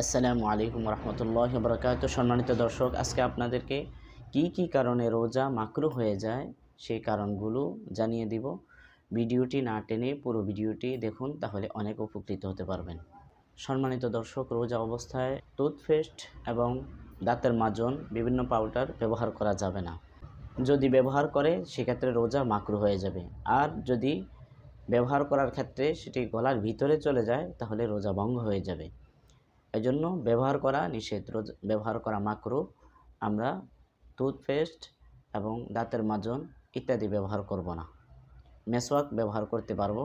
আসসালামু আলাইকুম রহমতুল্লাহ বরকাত সম্মানিত দর্শক, আজকে আপনাদেরকে কি কি কারণে রোজা মাকরু হয়ে যায় সেই কারণগুলো জানিয়ে দিব। ভিডিওটি না টেনে পুরো ভিডিওটি দেখুন, তাহলে অনেক উপকৃত হতে পারবেন। সম্মানিত দর্শক, রোজা অবস্থায় টুথপেস্ট এবং দাঁতের মাজন, বিভিন্ন পাউডার ব্যবহার করা যাবে না। যদি ব্যবহার করে, সেক্ষেত্রে রোজা মাকরু হয়ে যাবে। আর যদি ব্যবহার করার ক্ষেত্রে সেটি গলার ভিতরে চলে যায়, তাহলে রোজা ভঙ্গ হয়ে যাবে। এজন্য ব্যবহার করা নিষেধ। রোজ ব্যবহার করা মাকরু, আমরা টুথপেস্ট এবং দাঁতের মাজন ইত্যাদি ব্যবহার করব না। মেসওয়াক ব্যবহার করতে পারব,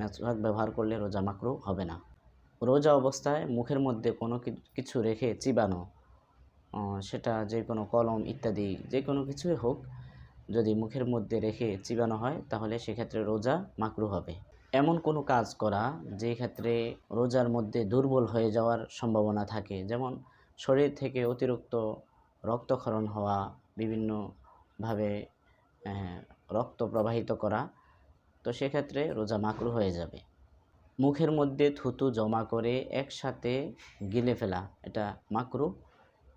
মেসওয়াক ব্যবহার করলে রোজা মাকরু হবে না। রোজা অবস্থায় মুখের মধ্যে কোনো কিছু রেখে চিবানো সেটা যে কোনো কলম ইত্যাদি যে কোনো কিছুই হোক, যদি মুখের মধ্যে রেখে চিবানো হয়, তাহলে সেক্ষেত্রে রোজা মাকরু হবে। এমন কোনো কাজ করা যে ক্ষেত্রে রোজার মধ্যে দুর্বল হয়ে যাওয়ার সম্ভাবনা থাকে। যেমন শরীর থেকে অতিরিক্ত রক্তক্ষরণ হওয়া বিভিন্নভাবে আহ, রক্ত প্রবাহিত করা তো সেক্ষেত্রে রোজা মাকরু হয়ে যাবে। মুখের মধ্যে থুতু জমা করে একসাথে গিলে ফেলা এটা মাকরু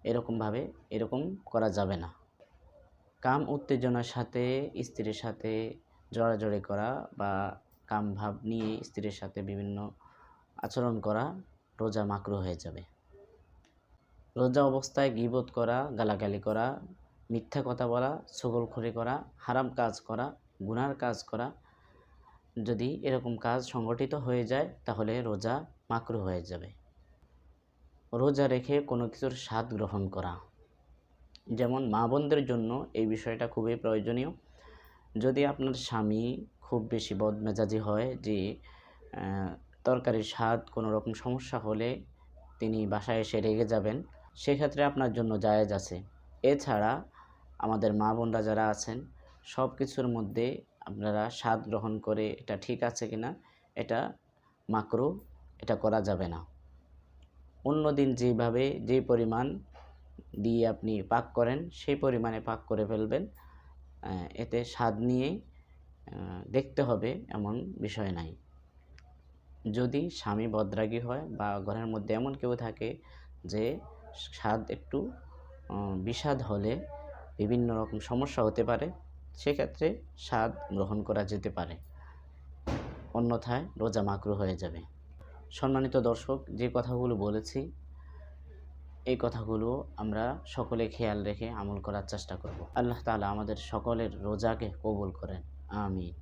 এরকমভাবে এরকম করা যাবে না। কাম উত্তেজনার সাথে স্ত্রীর সাথে জড়াজড়ি করা বা কাম ভাব নিয়ে স্ত্রীর সাথে বিভিন্ন আচরণ করা রোজা মাকরু হয়ে যাবে। রোজা অবস্থায় গিবত করা, গালাগালি করা, মিথ্যা কথা বলা, ছগলখড়ি করা, হারাম কাজ করা, গুনার কাজ করা যদি এরকম কাজ সংগঠিত হয়ে যায়, তাহলে রোজা মাকরু হয়ে যাবে। রোজা রেখে কোনো কিছুর স্বাদ গ্রহণ করা। যেমন মা বোনদের জন্য এই বিষয়টা খুবই প্রয়োজনীয়। যদি আপনার স্বামী খুব বেশি বদমেজাজি হয় যে তরকারির স্বাদ কোনো রকম সমস্যা হলে তিনি বাসায় এসে রেগে যাবেন। সেক্ষেত্রে আপনার জন্য জায়েজ আছে। এছাড়া আমাদের মা বোনরা যারা আছেন সব কিছুর মধ্যে আপনারা স্বাদ গ্রহণ করে এটা ঠিক আছে কিনা, এটা মাকরু, এটা করা যাবে না। অন্য দিন যেভাবে যে পরিমাণ দিয়ে আপনি পাক করেন, সেই পরিমাণে পাক করে ফেলবেন। এতে স্বাদ নিয়ে দেখতে হবে এমন বিষয় নাই। যদি স্বামী বদরাগী হয় বা ঘরের মধ্যে এমন কেউ থাকে যে স্বাদ একটু বিষাদ হলে বিভিন্ন রকম সমস্যা হতে পারে, সেক্ষেত্রে স্বাদ গ্রহণ করা যেতে পারে। অন্যথায় রোজা মাকরু হয়ে যাবে। সম্মানিত দর্শক, যে কথাগুলো বলেছি, এই কথাগুলো আমরা সকলে খেয়াল রেখে আমল করার চেষ্টা করব। আল্লাহ তাআলা আমাদের সকলের রোজাকে কবুল করেন। আমিন